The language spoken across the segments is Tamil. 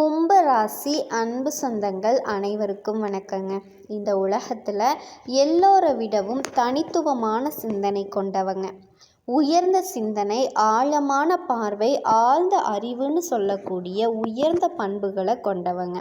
கும்பராசி அன்பு சொந்தங்கள் அனைவருக்கும் வணக்கங்க. இந்த உலகத்தில் எல்லோரை விடவும் தனித்துவமான சிந்தனை கொண்டவங்க. உயர்ந்த சிந்தனை ஆழமான பார்வை ஆழ்ந்த அறிவுன்னு சொல்லக்கூடிய உயர்ந்த பண்புகளை கொண்டவங்க.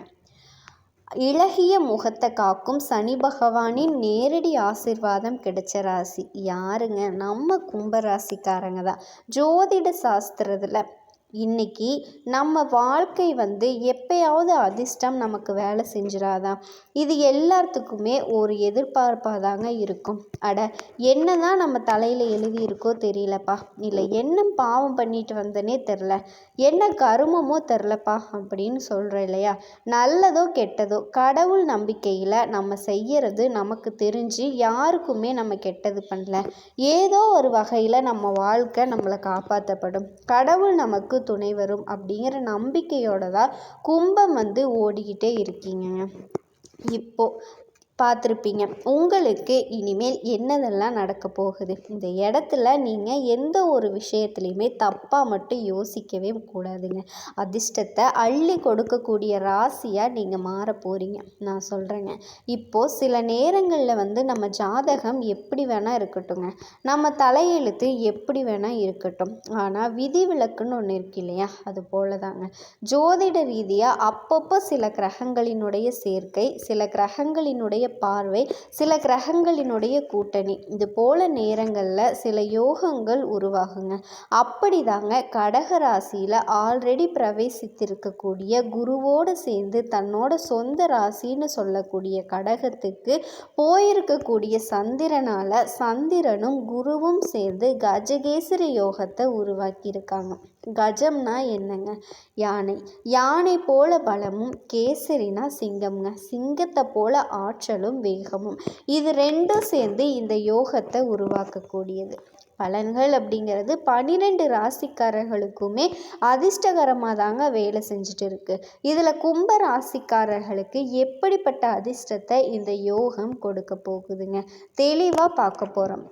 இலகிய முகத்தை காக்கும் சனி பகவானின் நேரடி ஆசிர்வாதம் கிடைச்ச ராசி. யாருங்க? நம்ம கும்பராசிக்காரங்க தான். ஜோதிட சாஸ்திரத்தில் இன்னைக்கு நம்ம வாழ்க்கை வந்து எப்பயாவது அதிர்ஷ்டம் நமக்கு வேலை செஞ்சிடாதான் இது எல்லாத்துக்குமே ஒரு எதிர்பார்ப்பாக தாங்க இருக்கும். அட என்ன தான் நம்ம தலையில் எழுதியிருக்கோ தெரியலப்பா. இல்லை என்ன பாவம் பண்ணிட்டு வந்தனே தெரில. என்ன கருமமோ தெரிலப்பா அப்படின்னு சொல்கிறோம் இல்லையா? நல்லதோ கெட்டதோ கடவுள் நம்பிக்கையில் நம்ம செய்கிறது நமக்கு தெரிஞ்சு யாருக்குமே நம்ம கெட்டது பண்ணல. ஏதோ ஒரு வகையில் நம்ம வாழ்க்கை நம்மளை காப்பாற்றப்படும் கடவுள் நமக்கு துணை வரும் அப்படிங்கிற நம்பிக்கையோடு தான் கும்பம் வந்து ஓடிக்கிட்டே இருக்கீங்க. இப்போது பார்த்துருப்பீங்க. உங்களுக்கு இனிமேல் என்னதெல்லாம் நடக்க போகுது? இந்த இடத்துல நீங்கள் எந்த ஒரு விஷயத்துலையுமே தப்பாக மட்டும் யோசிக்கவே கூடாதுங்க. அதிர்ஷ்டத்தை அள்ளி கொடுக்கக்கூடிய ராசியாக நீங்கள் மாற போகிறீங்க நான் சொல்கிறேங்க இப்போது சில நேரங்களில் வந்து நம்ம ஜாதகம் எப்படி வேணால் இருக்கட்டுங்க நம்ம தலையெழுத்து எப்படி வேணால் இருக்கட்டும். ஆனால் விதி விலக்குன்னு ஒன்று இருக்கு இல்லையா? அது போல தாங்க ஜோதிட ரீதியாக அப்பப்போ சில கிரகங்களினுடைய சேர்க்கை சில கிரகங்களினுடைய பார்வை சில கிரகங்களினுடைய கூட்டணி. இது போல நேரங்களில் சில யோகங்கள் உருவாகுங்க. அப்படி தாங்க கடக ராசியில் ஆல்ரெடி பிரவேசித்திருக்கக்கூடிய குருவோடு சேர்ந்து தன்னோட சொந்த ராசின்னு சொல்லக்கூடிய கடகத்துக்கு போயிருக்கக்கூடிய சந்திரனால் சந்திரனும் குருவும் சேர்ந்து கஜகேசரி யோகத்தை உருவாக்கியிருக்காங்க. கஜம்னா என்னங்க? யானை. யானை போல பலமும் கேசரினா சிங்கம்ங்க. சிங்கத்தை போல ஆற்றலும் வேகமும். இது ரெண்டும் சேர்ந்து இந்த யோகத்தை உருவாக்கக்கூடியது. பலன்கள் அப்படிங்கிறது பன்னிரெண்டு ராசிக்காரர்களுக்குமே அதிர்ஷ்டகரமாக தாங்க வேலை செஞ்சுட்டு இருக்கு இதில் கும்ப ராசிக்காரர்களுக்கு எப்படிப்பட்ட அதிர்ஷ்டத்தை இந்த யோகம் கொடுக்க போகுதுங்க? தெளிவாக பார்க்க போகிறோம்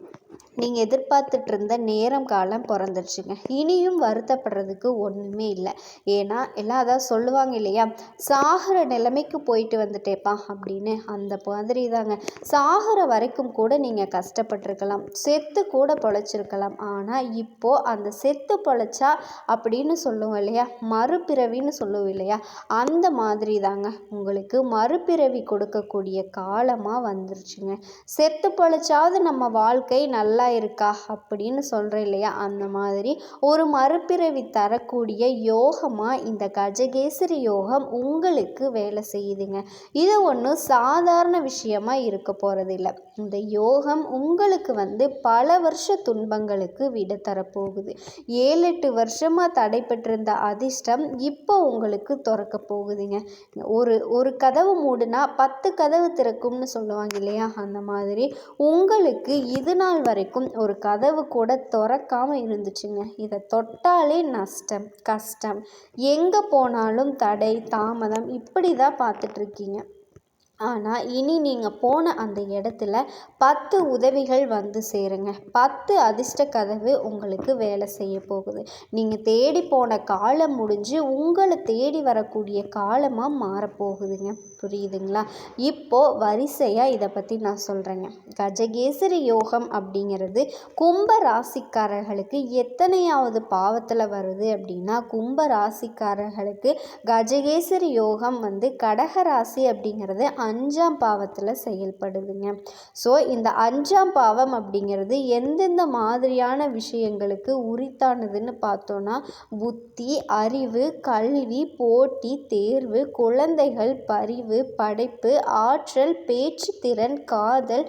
நீங்கள் எதிர்பார்த்துட்டு இருந்த நேரம் காலம் பிறந்துருச்சுங்க இனியும் வருத்தப்படுறதுக்கு ஒன்றுமே இல்லை. ஏன்னா எல்லாம் அதான் சொல்லுவாங்க இல்லையா? சாகிற நிலைமைக்கு போயிட்டு வந்துட்டேப்பா அப்படின்னு. அந்த மாதிரி தாங்க சாகிற வரைக்கும் கூட நீங்கள் கஷ்டப்பட்டிருக்கலாம். செத்து கூட பொழைச்சிருக்கலாம். ஆனால் இப்போது அந்த செத்து பொழைச்சா அப்படின்னு சொல்லுவோம் இல்லையா? மறுபிறவின்னு சொல்லுவோம் இல்லையா? அந்த மாதிரி தாங்க உங்களுக்கு மறுபிறவி கொடுக்கக்கூடிய காலமாக வந்துருச்சுங்க. செத்து பொழைச்சாவது நம்ம வாழ்க்கை நல்லா நல்லா இருக்கா அப்படின்னு சொல்கிறேன் இல்லையா? அந்த மாதிரி ஒரு மறுபிறவி தரக்கூடிய யோகமாக இந்த கஜகேசரி யோகம் உங்களுக்கு வேலை செய்யுதுங்க. இது ஒன்றும் சாதாரண விஷயமாக இருக்க போகிறதில்ல இந்த யோகம் உங்களுக்கு வந்து பல வருஷ துன்பங்களுக்கு விட தரப்போகுது. ஏழு எட்டு வருஷமாக தடைப்பட்டிருந்த அதிர்ஷ்டம் இப்போ உங்களுக்கு திறக்க போகுதுங்க. ஒரு ஒரு கதவு மூடுனா பத்து கதவு திறக்கும்னு சொல்லுவாங்க இல்லையா? அந்த மாதிரி உங்களுக்கு இது நாள் வரைக்கும் ஒரு கதவு கூட திறக்காமல் இருந்துச்சுங்க. இதை தொட்டாலே நஷ்டம் கஷ்டம். எங்கே போனாலும் தடை தாமதம் இப்படி தான் பார்த்துட்ருக்கீங்க ஆனால் இனி நீங்கள் போன அந்த இடத்துல பத்து உதவிகள் வந்து சேருங்க. பத்து அதிர்ஷ்ட கதவு உங்களுக்கு வேலை செய்ய போகுது. நீங்கள் தேடி போன காலம் முடிஞ்சு உங்களை தேடி வரக்கூடிய காலமாக மாறப்போகுதுங்க. புரியுதுங்களா? இப்போது வரிசையாக இதை பற்றி நான் சொல்கிறேங்க கஜகேசரி யோகம் அப்படிங்கிறது கும்ப ராசிக்காரர்களுக்கு எத்தனையாவது பாவத்தில் வருது அப்படின்னா கும்ப ராசிக்காரர்களுக்கு கஜகேசரி யோகம் வந்து கடக ராசி அப்படிங்கிறது அஞ்சாம் பாவத்தில் செயல்படுதுங்க. ஸோ இந்த அஞ்சாம் பாவம் அப்படிங்கிறது எந்தெந்த மாதிரியான விஷயங்களுக்கு உரித்தானதுன்னு பார்த்தோன்னா புத்தி அறிவு கல்வி போட்டி தேர்வு குழந்தைகள் பரிவு படைப்பு ஆற்றல் பேச்சு திறன் காதல்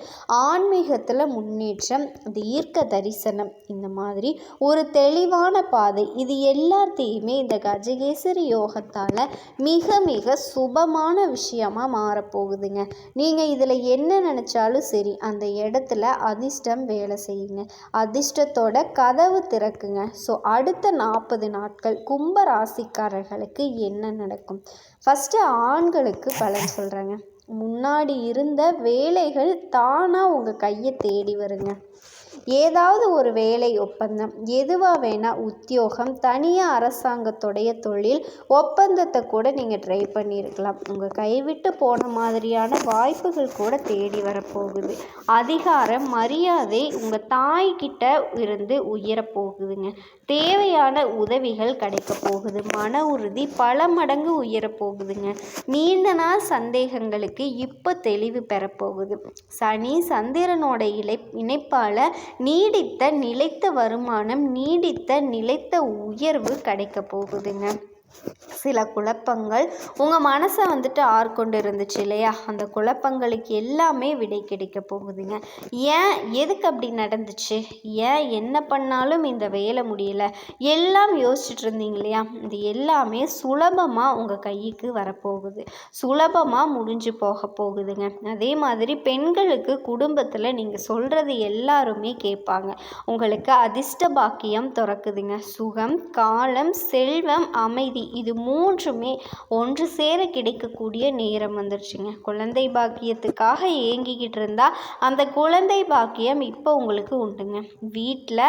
ஆன்மீகத்தில் முன்னேற்றம் தீர்க்க தரிசனம் இந்த மாதிரி ஒரு தெளிவான பாதை. இது எல்லாத்தையுமே இந்த கஜகேசரி யோகத்தால் மிக மிக சுபமான விஷயமாக மாறப்போகுது. போகுதுங்க. நீங்கள் இதில் என்ன நினச்சாலும் சரி அந்த இடத்துல அதிர்ஷ்டம் வேலை செய்யுங்க. அதிர்ஷ்டத்தோட கதவு திறக்குங்க. ஸோ அடுத்த நாற்பது நாட்கள் கும்ப ராசிக்காரர்களுக்கு என்ன நடக்கும்? ஃபஸ்ட்டு ஆண்களுக்கு பலன் சொல்கிறேங்க முன்னாடி இருந்த வேலைகள் தானாக உங்கள் கையை தேடி வருங்க. ஏதாவது ஒரு வேலை ஒப்பந்தம் எதுவாக வேணால் உத்தியோகம் தனியாக அரசாங்கத்துடைய தொழில் ஒப்பந்தத்தை கூட நீங்கள் ட்ரை பண்ணியிருக்கலாம் உங்கள் கைவிட்டு போன மாதிரியான வாய்ப்புகள் கூட தேடி வரப்போகுது. அதிகாரம் மரியாதை உங்கள் தாய்கிட்ட இருந்து உயரப்போகுதுங்க. தேவையான உதவிகள் கிடைக்க போகுது. மன உறுதி பல மடங்கு உயரப்போகுதுங்க. நீண்ட நாள் சந்தேகங்களுக்கு இப்போ தெளிவு பெறப்போகுது. சனி சந்திரனோட இலை இணைப்பால் நீடித்த நிலைத்த வருமானம் நீடித்த நிலைத்த உயர்வு கிடைக்க போகுதுங்க. சில குழப்பங்கள் உங்கள் மனசை வந்துட்டு ஆர்கொண்டு இருந்துச்சு இல்லையா? அந்த குழப்பங்களுக்கு எல்லாமே விடை கிடைக்க போகுதுங்க. ஏன் எதுக்கு அப்படி நடந்துச்சு? ஏன் என்ன பண்ணாலும் இந்த வேலை முடியலை? எல்லாம் யோசிச்சுட்டு இருந்தீங்க இல்லையா? இது எல்லாமே சுலபமாக உங்கள் கைக்கு வரப்போகுது. சுலபமாக முடிஞ்சு போக போகுதுங்க. அதே மாதிரி பெண்களுக்கு குடும்பத்தில் நீங்கள் சொல்கிறது எல்லாருமே கேட்பாங்க. உங்களுக்கு அதிர்ஷ்ட பாக்கியம் திறக்குதுங்க. சுகம் காலம் செல்வம் அமைதி. இது மூன்றுமே ஒன்று சேர கிடைக்கக்கூடிய நேரம் வந்துருச்சுங்க. குழந்தை பாக்கியத்துக்காக ஏங்கிக்கிட்டு இருந்தால் அந்த குழந்தை பாக்கியம் இப்போ உங்களுக்கு உண்டுங்க. வீட்டில்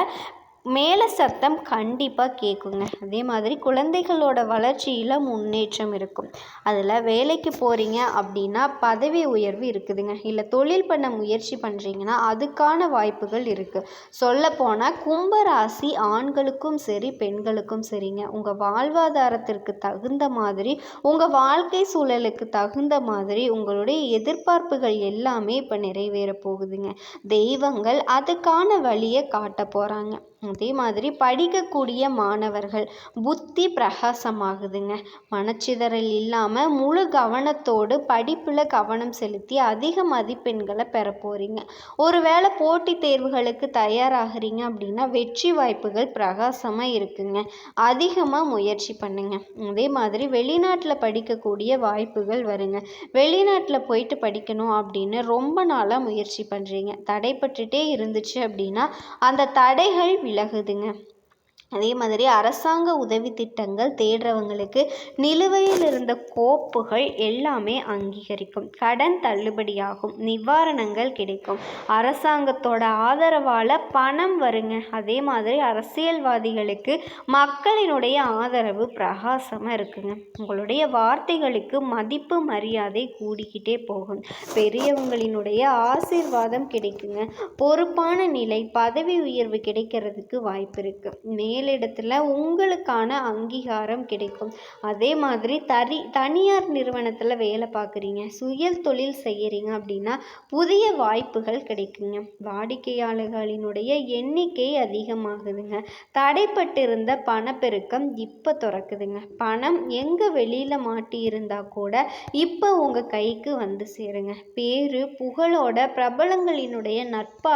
மேலே சத்தம் கண்டிப்பாக கேட்குங்க அதே மாதிரி குழந்தைகளோட வளர்ச்சியில் முன்னேற்றம் இருக்கும். அதில் வேலைக்கு போகிறீங்க அப்படின்னா பதவி உயர்வு இருக்குதுங்க. இல்லை தொழில் பண்ண முயற்சி பண்ணுறீங்கன்னா அதுக்கான வாய்ப்புகள் இருக்குது சொல்லப்போனால் கும்பராசி ஆண்களுக்கும் சரி பெண்களுக்கும் சரிங்க. உங்கள் வாழ்வாதாரத்திற்கு தகுந்த மாதிரி உங்கள் வாழ்க்கை சூழலுக்கு தகுந்த மாதிரி உங்களுடைய எதிர்பார்ப்புகள் எல்லாமே இப்போ நிறைவேற போகுதுங்க. தெய்வங்கள் அதுக்கான வழியை காட்ட போகிறாங்க அதே மாதிரி படிக்கக்கூடிய மாணவர்கள் புத்தி பிரகாசமாகுதுங்க. மனச்சிதறல் இல்லாமல் முழு கவனத்தோடு படிப்பில் கவனம் செலுத்தி அதிக மதிப்பெண்களை பெற போகிறீங்க ஒருவேளை போட்டித் தேர்வுகளுக்கு தயாராகிறீங்க அப்படின்னா வெற்றி வாய்ப்புகள் பிரகாசமாக இருக்குங்க. அதிகமாக முயற்சி பண்ணுங்க. அதே மாதிரி வெளிநாட்டில் படிக்கக்கூடிய வாய்ப்புகள் வருங்க. வெளிநாட்டில் போயிட்டு படிக்கணும் அப்படின்னு ரொம்ப நாளாக முயற்சி பண்ணுறீங்க தடைப்பட்டுட்டே இருந்துச்சு அப்படின்னா அந்த தடைகள் விலகுதுங்க. அதே மாதிரி அரசாங்க உதவி திட்டங்கள் தேடுறவங்களுக்கு நிலுவையில் இருந்த கோப்புகள் எல்லாமே அங்கீகரிக்கும். கடன் தள்ளுபடியாகும். நிவாரணங்கள் கிடைக்கும். அரசாங்கத்தோட ஆதரவால் பணம் வருங்க. அதே மாதிரி அரசியல்வாதிகளுக்கு மக்களினுடைய ஆதரவு பிரகாசமாக இருக்குங்க. உங்களுடைய வார்த்தைகளுக்கு மதிப்பு மரியாதை கூடிக்கிட்டே போகும். பெரியவங்களினுடைய ஆசீர்வாதம் கிடைக்குங்க. பொறுப்பான நிலை பதவி உயர்வு கிடைக்கிறதுக்கு வாய்ப்பு இருக்குது மேலிடத்தில் உங்களுக்கான அங்கீகாரம் கிடைக்கும். அதே மாதிரி தரி தனியார் நிறுவனத்தில் வேலை பார்க்குறீங்க சுய தொழில் செய்கிறீங்க அப்படின்னா புதிய வாய்ப்புகள் கிடைக்குங்க. வாடிக்கையாளர்களினுடைய எண்ணிக்கை அதிகமாகுதுங்க. தடைப்பட்டிருந்த பணப்பெருக்கம் இப்போ திறக்குதுங்க. பணம் எங்கே வெளியில் மாட்டி இருந்தால் கூட இப்போ உங்கள் கைக்கு வந்து சேருங்க. பேரு புகழோட பிரபலங்களினுடைய நட்பால்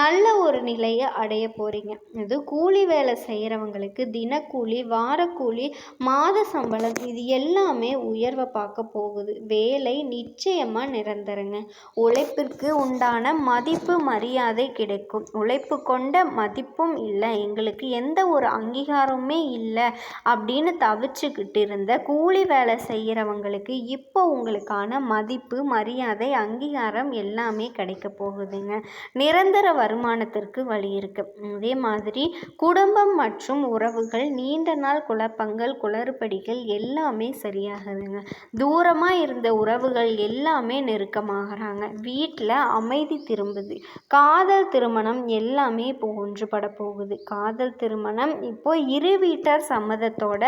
நல்ல ஒரு நிலையை அடைய போகிறீங்க இது கூலி வேலை செய்கிறவங்களுக்கு தினக்கூலி வாரக்கூலி மாத சம்பளம் இது எல்லாமே உயர்வை பார்க்க போகுது. வேலை நிச்சயமாக நிரந்தரங்க. உழைப்பிற்கு உண்டான மதிப்பு மரியாதை கிடைக்கும். உழைப்பு கொண்ட மதிப்பும் இல்லை. எங்களுக்கு எந்த ஒரு அங்கீகாரமுமே இல்லை அப்படின்னு தவிச்சுக்கிட்டு இருந்த கூலி வேலை செய்கிறவங்களுக்கு இப்போ உங்களுக்கான மதிப்பு மரியாதை அங்கீகாரம் எல்லாமே கிடைக்க போகுதுங்க. நிரந்தர வருமானத்திற்கு வழி இருக்கு. அதே மாதிரி குடும்பம் மற்றும் உறவுகள் நீண்ட நாள் குழப்பங்கள் குளறுபடிகள் எல்லாமே சரியாகுதுங்க. தூரமாக இருந்த உறவுகள் எல்லாமே நெருக்கமாகறாங்க. வீட்டில் அமைதி திரும்புது. காதல் திருமணம் எல்லாமே இப்போ ஒன்றுபட போகுது. காதல் திருமணம் இப்போ இரு வீட்டார் சம்மதத்தோட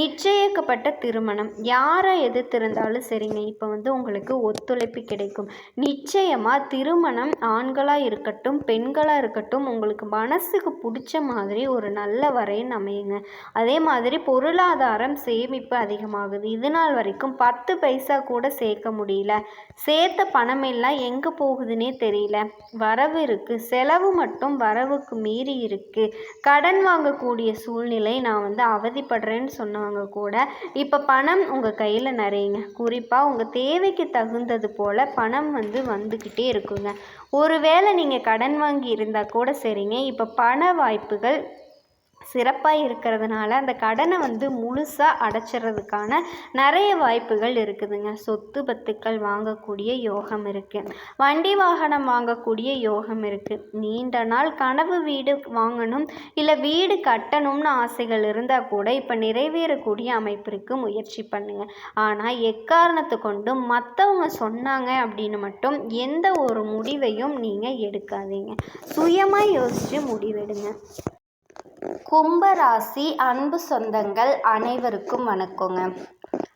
நிச்சயிக்கப்பட்ட திருமணம். யாரை எதிர்த்திருந்தாலும் சரிங்க இப்போ வந்து உங்களுக்கு ஒத்துழைப்பு கிடைக்கும். நிச்சயமாக திருமணம் ஆண்களாக இருக்கட்டும் பெண்களாக இருக்கட்டும் உங்களுக்கு மனசுக்கு பிடிச்ச மாதிரி ஒரு நல்ல நல்ல வரையும் அமையுங்க. அதே மாதிரி பொருளாதாரம் சேமிப்பு அதிகமாகுது. இது நாள் வரைக்கும் பத்து பைசா கூட சேர்க்க முடியல. சேர்த்த பணம் எல்லாம் எங்கே போகுதுன்னே தெரியல. வரவு இருக்குது செலவு மட்டும் வரவுக்கு மீறி இருக்குது கடன் வாங்கக்கூடிய சூழ்நிலை நான் வந்து அவதிப்படுறேன்னு சொன்னவங்க கூட இப்போ பணம் உங்கள் கையில் நிறையுங்க. குறிப்பாக உங்கள் தேவைக்கு தகுந்தது போல் பணம் வந்து வந்துக்கிட்டே இருக்குங்க. ஒருவேளை நீங்கள் கடன் வாங்கி இருந்தால் கூட சரிங்க. இப்போ பண வாய்ப்புகள் சிறப்பாக இருக்கிறதுனால அந்த கடனை வந்து முழுசாக அடைச்சிறதுக்கான நிறைய வாய்ப்புகள் இருக்குதுங்க. சொத்து பத்துக்கள் வாங்கக்கூடிய யோகம் இருக்குது வண்டி வாகனம் வாங்கக்கூடிய யோகம் இருக்குது நீண்ட நாள் கனவு வீடு வாங்கணும் இல்லை வீடு கட்டணும்னு ஆசைகள் இருந்தால் கூட இப்போ நிறைவேறக்கூடிய அமைப்பிற்கு முயற்சி பண்ணுங்க. ஆனால் எக்காரணத்தை கொண்டும் மற்றவங்க சொன்னாங்க அப்படின்னு மட்டும் எந்த ஒரு முடிவையும் நீங்கள் எடுக்காதீங்க. சுயமாக யோசித்து முடிவெடுங்க. கும்பராசி அன்பு சொந்தங்கள் அனைவருக்கும் வணக்கங்க.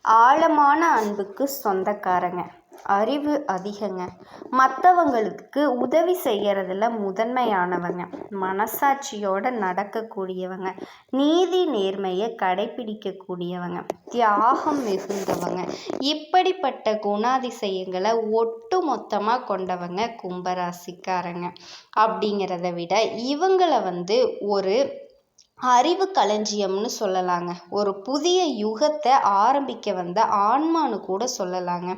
ஆழமான அன்புக்கு சொந்தக்காரங்க. அறிவு அதிகங்க. மற்றவங்களுக்கு உதவி செய்கிறதுல முதன்மையானவங்க. மனசாட்சியோடு நடக்கக்கூடியவங்க. நீதி நேர்மையை கடைபிடிக்கக்கூடியவங்க. தியாகம் மிகுந்தவங்க. இப்படிப்பட்ட குணாதிசயங்களை ஒட்டு மொத்தமாக கொண்டவங்க கும்பராசிக்காரங்க. அப்படிங்கிறத விட இவங்களை வந்து ஒரு அறிவு களஞ்சியம்னு சொல்லலாங்க. ஒரு புதிய யுகத்தை ஆரம்பிக்க வந்த ஆன்மான்னு கூட சொல்லலாங்க.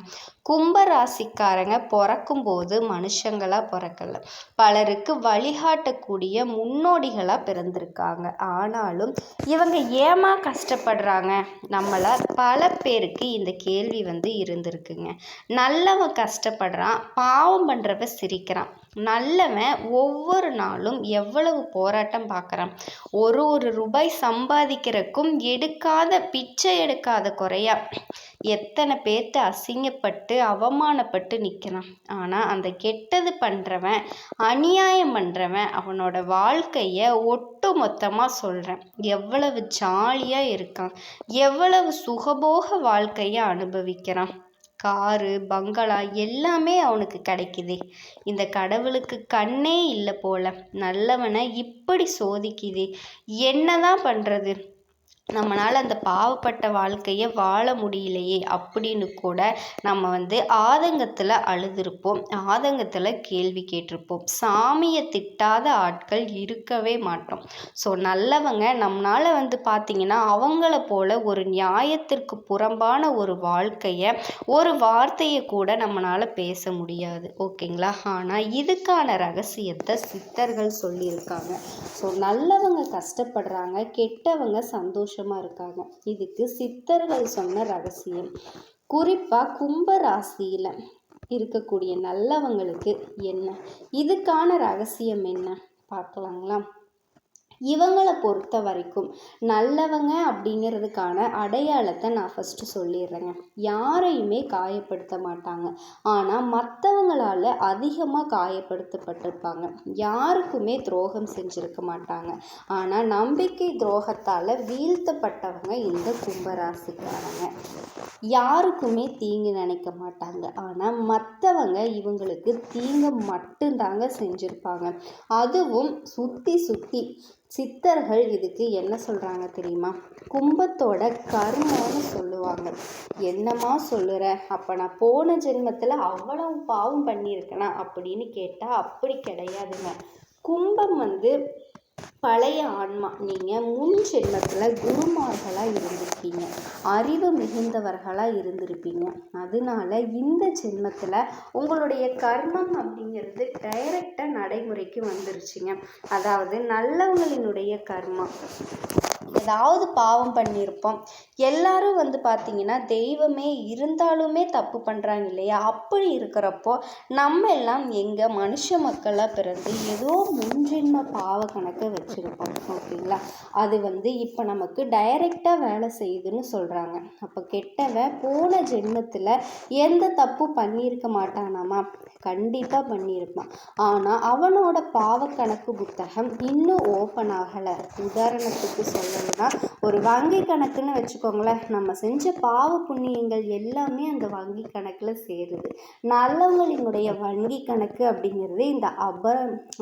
கும்பராசிக்காரங்க பிறக்கும்போது மனுஷங்களாக பிறக்கல. பலருக்கு வழிகாட்டக்கூடிய முன்னோடிகளாக பிறந்திருக்காங்க. ஆனாலும் இவங்க ஏமா கஷ்டப்படுறாங்க? நம்மளை பல பேருக்கு இந்த கேள்வி வந்து இருந்திருக்குங்க. நல்லவன் கஷ்டப்படுறான் பாவம் பண்ணுறவ சிரிக்கிறான். நல்லவன் ஒவ்வொரு நாளும் எவ்வளவு போராட்டம் பார்க்குறான் ஒரு ஒரு ரூபாய் சம்பாதிக்கிறக்கும் எடுக்காத பிச்சை எடுக்காத குறையா? எத்தனை பேர்த்த அசிங்கப்பட்டு அவமானப்பட்டு நிற்கிறான் ஆனால் அந்த கெட்டது பண்ணுறவன் அநியாயம் பண்ணுறவன் அவனோட வாழ்க்கையை ஒட்டு மொத்தமாக சொல்கிறேன் எவ்வளவு ஜாலியாக இருக்கான். எவ்வளவு சுகபோக வாழ்க்கையை அனுபவிக்கிறான். காரு பங்களா எல்லாமே அவனுக்கு கிடைக்குதே. இந்த கடவுளுக்கு கண்ணே இல்லை போல. நல்லவனை இப்படி சோதிக்குதே. என்னதான் பண்ணுறது நம்மளால் அந்த பாவப்பட்ட வாழ்க்கையை வாழ முடியலையே அப்படின்னு கூட நம்ம வந்து ஆதங்கத்தில் அழுதுருப்போம். ஆதங்கத்தில் கேள்வி கேட்டிருப்போம். சாமியை திட்டாத ஆட்கள் இருக்கவே மாட்டோம். ஸோ நல்லவங்க நம்மளால் வந்து பார்த்திங்கன்னா அவங்கள போல் ஒரு நியாயத்திற்கு புறம்பான ஒரு வாழ்க்கையை ஒரு வார்த்தையை கூட நம்மளால் பேச முடியாது. ஓகேங்களா? ஆனால் இதுக்கான ரகசியத்தை சித்தர்கள் சொல்லியிருக்காங்க. ஸோ நல்லவங்க கஷ்டப்படுறாங்க கெட்டவங்க சந்தோஷம் சந்தோஷமாக இருக்காங்க. இதுக்கு சித்தர்கள் சொன்ன ரகசியம். குறிப்பாக கும்ப ராசியில் இருக்கக்கூடிய நல்லவங்களுக்கு என்ன? இதுக்கான ரகசியம் என்ன? பார்க்கலாங்களா? இவங்களை பொறுத்த வரைக்கும் நல்லவங்க அப்படிங்கிறதுக்கான அடையாளத்தை நான் ஃபஸ்ட்டு சொல்லிடுறேங்க. யாரையுமே காயப்படுத்த மாட்டாங்க. ஆனால் மற்றவங்களால் அதிகமாக காயப்படுத்தப்பட்டிருப்பாங்க. யாருக்குமே துரோகம் செஞ்சுருக்க மாட்டாங்க. ஆனால் நம்பிக்கை துரோகத்தால் வீழ்த்தப்பட்டவங்க இந்த கும்பராசிக்காரங்க. யாருக்குமே தீங்கு நினைக்க மாட்டாங்க. ஆனால் மற்றவங்க இவங்களுக்கு தீங்கு மட்டும்தாங்க செஞ்சுருப்பாங்க. அதுவும் சுற்றி சுற்றி சித்தர்கள் இதுக்கு என்ன சொல்கிறாங்க தெரியுமா? கும்பத்தோட கர்மம்னு சொல்லுவாங்க. என்னம்மா சொல்லுற? அப்போ நான் போன ஜென்மத்தில் அவ்வளவு பாவம் பண்ணியிருக்கேனா? அப்படின்னு கேட்டால் அப்படி கிடையாதுங்க. கும்பம் வந்து பழைய ஆன்மா. நீங்கள் முன் ஜென்மத்தில் குருமார்களாக இருந்திருப்பீங்க. அறிவு மிகுந்தவர்களாக இருந்திருப்பீங்க. அதனால இந்த ஜென்மத்தில் உங்களுடைய கர்மம் அப்படிங்கிறது டைரெக்டாக நடைமுறைக்கு வந்துருச்சுங்க. அதாவது நல்லவங்களினுடைய கர்மம். ஏதாவது பாவம் பண்ணியிருப்போம். எல்லாரும் வந்து பார்த்திங்கன்னா தெய்வமே இருந்தாலுமே தப்பு பண்ணுறாங்க இல்லையா? அப்படி இருக்கிறப்போ நம்ம எல்லாம் எங்கள் மனுஷ மக்களாக பிறந்து ஏதோ முன்ஜென்ம பாவ கணக்கை வச்சுருப்போம் ஓகேங்களா? அது வந்து இப்போ நமக்கு டைரெக்டாக வேலை செய்யுதுன்னு சொல்கிறாங்க அப்போ கெட்டவன் போன ஜென்மத்தில் எந்த தப்பு பண்ணியிருக்க மாட்டானாமா? கண்டிப்பாக பண்ணியிருப்பான். ஆனால் அவனோட பாவக்கணக்கு புத்தகம் இன்னும் ஓப்பன் ஆகலை. உதாரணத்துக்கு சொல்லணும்னா ஒரு வங்கி கணக்குன்னு வச்சுக்கோங்களேன். நம்ம செஞ்ச பாவ புண்ணியங்கள் எல்லாமே அந்த வங்கி கணக்கில் சேருது. நல்லவங்களினுடைய வங்கி கணக்கு அப்படிங்கிறது இந்த அப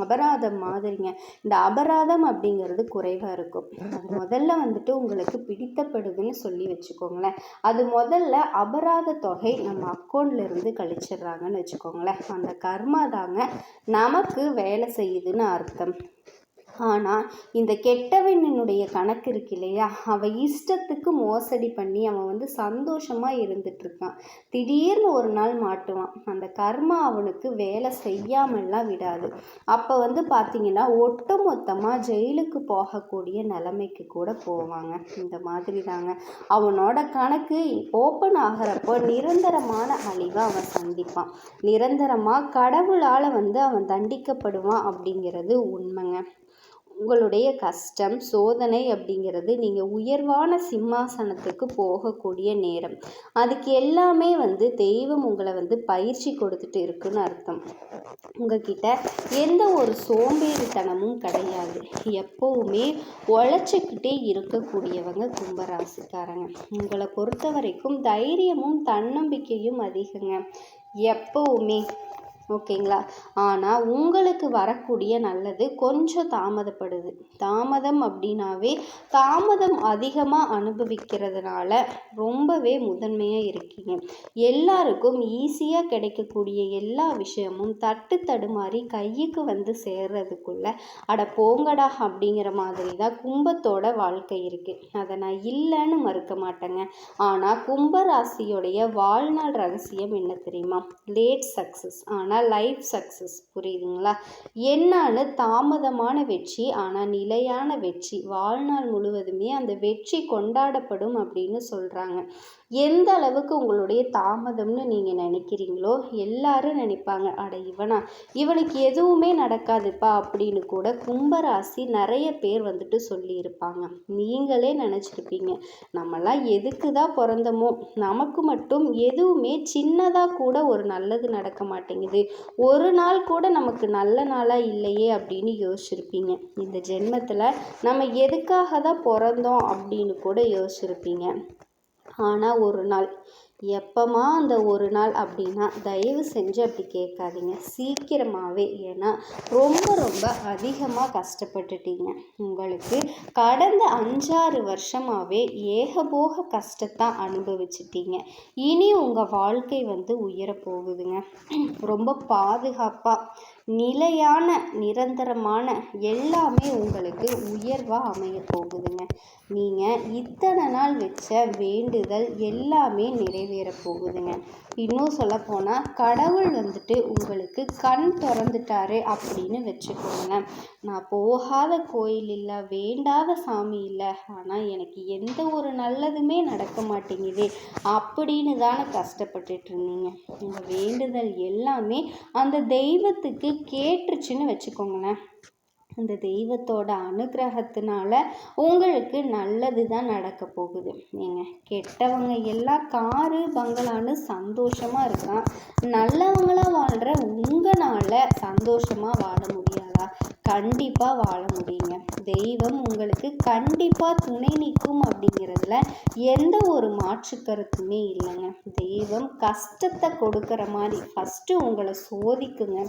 அபராதம் மாதிரிங்க. இந்த அபராதம் அப்படிங்கிறது குறைவாக இருக்கும். அது முதல்ல வந்துட்டு உங்களுக்கு பிடித்தப்படுதுன்னு சொல்லி வச்சுக்கோங்களேன். அது முதல்ல அபராத தொகை நம்ம அக்கௌண்ட்ல இருந்து கழிச்சிடுறாங்கன்னு வச்சுக்கோங்களேன். அந்த கர்மா தாங்க நமக்கு வேலை செய்யுதுன்னு அர்த்தம். ஆனால் இந்த கெட்டவனினுடைய கணக்கு இருக்கு இல்லையா? அவன் இஷ்டத்துக்கு மோசடி பண்ணி அவன் வந்து சந்தோஷமாக இருந்துட்டுருக்கான் திடீர்னு ஒரு நாள் மாட்டுவான். அந்த கர்மா அவனுக்கு வேலை செய்யாமல்லாம் விடாது. அப்போ வந்து பார்த்திங்கன்னா ஒட்டு மொத்தமாக ஜெயிலுக்கு போகக்கூடிய நிலைமைக்கு கூட போவாங்க. இந்த மாதிரி தாங்க. அவனோட கணக்கு ஓப்பன் ஆகிறப்போ நிரந்தரமான அழிவை அவன் சந்திப்பான். நிரந்தரமாக கடவுளால் வந்து அவன் தண்டிக்கப்படுவான் அப்படிங்கிறது உண்மைங்க. உங்களுடைய கஷ்டம் சோதனை அப்படிங்கிறது நீங்கள் உயர்வான சிம்மாசனத்துக்கு போகக்கூடிய நேரம். அதுக்கு எல்லாமே வந்து தெய்வம் உங்களை வந்து பயிற்சி கொடுத்துட்டு இருக்குன்னு அர்த்தம். உங்ககிட்ட எந்த ஒரு சோம்பேறித்தனமும் கிடையாது. எப்போவுமே உழைச்சிக்கிட்டே இருக்கக்கூடியவங்க கும்பராசிக்காரங்க. உங்களை பொறுத்த வரைக்கும் தைரியமும் தன்னம்பிக்கையும் அதிகங்க. எப்போவுமே ஓகேங்களா? ஆனால் உங்களுக்கு வரக்கூடிய நல்லது கொஞ்சம் தாமதப்படுது. தாமதம் அப்படின்னாவே தாமதம் அதிகமாக அனுபவிக்கிறதுனால ரொம்பவே முதன்மையாக இருக்கீங்க. எல்லாருக்கும் ஈஸியாக கிடைக்கக்கூடிய எல்லா விஷயமும் தட்டு தடுமாறி கையுக்கு வந்து சேர்றதுக்குள்ள அட போங்கடா அப்படிங்கிற மாதிரி தான் கும்பத்தோட வாழ்க்கை இருக்குது அதை நான் இல்லைன்னு மறுக்க மாட்டேங்க. ஆனால் கும்பராசியோடைய வாழ்நாள் ரகசியம் என்ன தெரியுமா? லேட் சக்ஸஸ் ஆனால் ஆனால் லைஃப் சக்ஸஸ் புரியுதுங்களா? என்னான்னு தாமதமான வெற்றி ஆனால் நிலையான வெற்றி வாழ்நாள் முழுவதுமே அந்த வெற்றி கொண்டாடப்படும் அப்படின்னு சொல்கிறாங்க எந்த அளவுக்கு உங்களுடைய தாமதம்னு நீங்கள் நினைக்கிறீங்களோ எல்லாரும் நினைப்பாங்க அட இவனா இவனுக்கு எதுவுமே நடக்காதுப்பா அப்படின்னு கூட கும்பராசி நிறைய பேர் வந்துட்டு சொல்லியிருப்பாங்க. நீங்களே நினச்சிருப்பீங்க நம்மலாம் எதுக்கு தான் பிறந்தமோ நமக்கு மட்டும் எதுவுமே சின்னதாக கூட ஒரு நல்லது நடக்க மாட்டேங்குது. ஒரு நாள் கூட நமக்கு நல்ல நாளாக இல்லையே அப்படின்னு யோசிச்சிருப்பீங்க. இந்த ஜென்மத்தில் நம்ம எதுக்காக தான் பிறந்தோம் அப்படின்னு கூட யோசிச்சிருப்பீங்க. ஆனால் ஒரு நாள். எப்போம்மா அந்த ஒரு நாள் அப்படின்னா தயவு செஞ்சு அப்படி கேட்காதீங்க. சீக்கிரமாகவே ஏன்னா ரொம்ப ரொம்ப அதிகமாக கஷ்டப்பட்டுட்டீங்க. உங்களுக்கு கடந்த அஞ்சாறு வருஷமாகவே ஏகபோக கஷ்டத்தை அனுபவிச்சிட்டீங்க. இனி உங்கள் வாழ்க்கை வந்து உயரப்போகுதுங்க. ரொம்ப பாதுகாப்பாக நிலையான நிரந்தரமான எல்லாமே உங்களுக்கு உயர்வாக அமைய போகுதுங்க. நீங்கள் இத்தனை நாள் வச்ச வேண்டுதல் எல்லாமே நிறைவேற போகுதுங்க. இன்னும் சொல்லப்போனால் கடவுள் வந்துட்டு உங்களுக்கு கண் திறந்துட்டாரு அப்படின்னு வச்சுக்கோங்க. நான் போகாத கோயில் இல்லை வேண்டாத சாமி இல்லை ஆனால் எனக்கு எந்த ஒரு நல்லதுமே நடக்க மாட்டேங்குது அப்படின்னு தானே கஷ்டப்பட்டுட்டு இருந்தீங்க. உங்கள் வேண்டுதல் எல்லாமே அந்த தெய்வத்துக்கு கேட்டுருச்சுன்னு வச்சுக்கோங்களேன். அந்த தெய்வத்தோட அனுகிரகத்தினால உங்களுக்கு நல்லது தான் நடக்க போகுது. ஏங்க கெட்டவங்க எல்லாம் காரு பங்களான்னு சந்தோஷமாக இருக்கான் நல்லவங்களாக வாழ்கிற உங்களால் சந்தோஷமாக வாழ கண்டிப்பாக வாழ முடியுங்க. தெய்வம் உங்களுக்கு கண்டிப்பாக துணை நிற்கும் அப்படிங்கிறதுல எந்த ஒரு மாற்று கருத்துமே இல்லைங்க. தெய்வம் கஷ்டத்தை கொடுக்குற மாதிரி ஃபஸ்ட்டு உங்களை சோதிக்குங்க.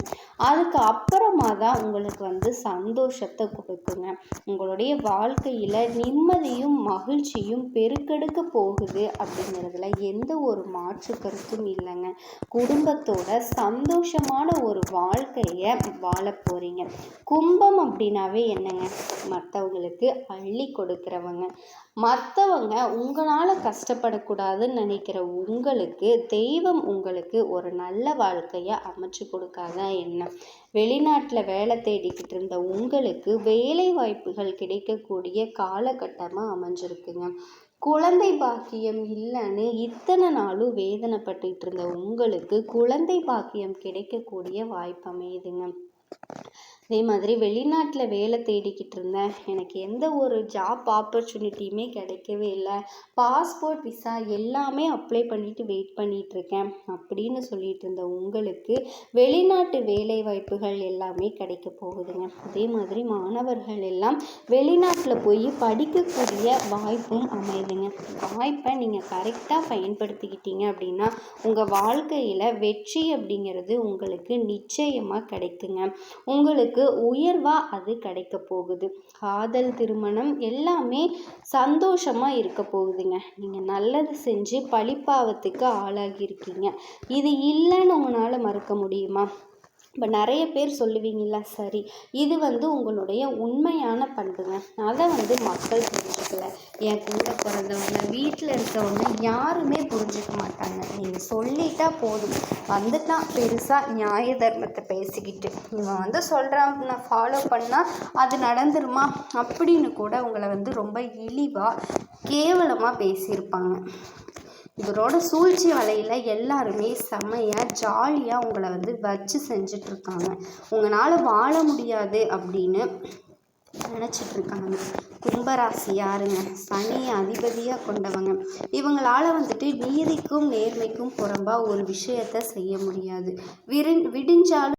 அதுக்கு அப்புறமா தான் உங்களுக்கு வந்து சந்தோஷத்தை கொடுக்குங்க. உங்களுடைய வாழ்க்கையில் நிம்மதியும் மகிழ்ச்சியும் பெருக்கெடுக்க போகுது அப்படிங்கிறதுல எந்த ஒரு மாற்று கருத்தும் இல்லைங்க. குடும்பத்தோட சந்தோஷமான ஒரு வாழ்க்கையை வாழ போகிறீங்க குடும்பம் அப்படின்னாவே என்னங்க? மற்றவங்களுக்கு அள்ளி கொடுக்குறவங்க. மற்றவங்க உங்களால் கஷ்டப்படக்கூடாதுன்னு நினைக்கிற உங்களுக்கு தெய்வம் உங்களுக்கு ஒரு நல்ல வாழ்க்கையை அமைச்சு கொடுக்காத என்ன? வெளிநாட்டில் வேலை தேடிக்கிட்டு இருந்த உங்களுக்கு வேலை வாய்ப்புகள் கிடைக்கக்கூடிய காலகட்டமாக அமைஞ்சிருக்குங்க. குழந்தை பாக்கியம் இல்லைன்னு இத்தனை நாளும் வேதனைப்பட்டுக்கிட்டு இருந்த உங்களுக்கு குழந்தை பாக்கியம் கிடைக்கக்கூடிய வாய்ப்பு அமையுதுங்க அதே மாதிரி வெளிநாட்டில் வேலை தேடிக்கிட்டு இருந்தேன் எனக்கு எந்த ஒரு ஜாப் ஆப்பர்ச்சுனிட்டியுமே கிடைக்கவே இல்லை. பாஸ்போர்ட் விசா எல்லாமே அப்ளை பண்ணிவிட்டு வெயிட் பண்ணிகிட்ருக்கேன் அப்படின்னு சொல்லிட்டு இருந்த உங்களுக்கு வெளிநாட்டு வேலை வாய்ப்புகள் எல்லாமே கிடைக்க போகுதுங்க. அதே மாதிரி மாணவர்கள் எல்லாம் வெளிநாட்டில் போய் படிக்கக்கூடிய வாய்ப்பும் அமையுதுங்க வாய்ப்பை நீங்கள் கரெக்டாக பயன்படுத்திக்கிட்டீங்க அப்படின்னா உங்கள் வாழ்க்கையில் வெற்றி அப்படிங்கிறது உங்களுக்கு நிச்சயமாக கிடைக்குங்க. உங்களுக்கு உயர்வாக அது கிடைக்க போகுது. காதல் திருமணம் எல்லாமே சந்தோஷமாக இருக்க போகுதுங்க. நீங்கள் நல்லது செஞ்சு பழிப்பாவத்துக்கு ஆளாகியிருக்கீங்க இது இல்லைன்னு உங்களால் மறுக்க முடியுமா? இப்போ நிறைய பேர் சொல்லுவீங்களா சரி இது வந்து உங்களுடைய உண்மையான பண்புங்க. அதை வந்து மக்கள் புரிஞ்சுக்கல. என் கூட பிறந்தவங்க வீட்டில் இருக்கிறவங்க யாருமே புரிஞ்சுக்க மாட்டாங்க. நீங்கள் சொல்லிட்டா போதும். வந்துட்டான் பெருசாக நியாய தர்மத்தை பேசிக்கிட்டு இவன் வந்து சொல்கிறான் நான் ஃபாலோ பண்ணால் அது நடந்துருமா? அப்படின்னு கூட உங்களை வந்து ரொம்ப இழிவாக கேவலமாக பேசியிருப்பாங்க. இவரோட சூழ்ச்சி வலையில் எல்லாருமே செம்மையாக ஜாலியாக உங்களை வந்து வச்சு செஞ்சிட்ருக்காங்க. உங்களால் வாழ முடியாது அப்படின்னு நினச்சிட்ருக்காங்க. கும்பராசி யாருங்க சனி அதிபதியாக கொண்டவங்க. இவங்களால வந்துட்டு நீதிக்கும் நேர்மைக்கும் புறம்பாக ஒரு விஷயத்த செய்ய முடியாது. விரி விடிஞ்சாலும்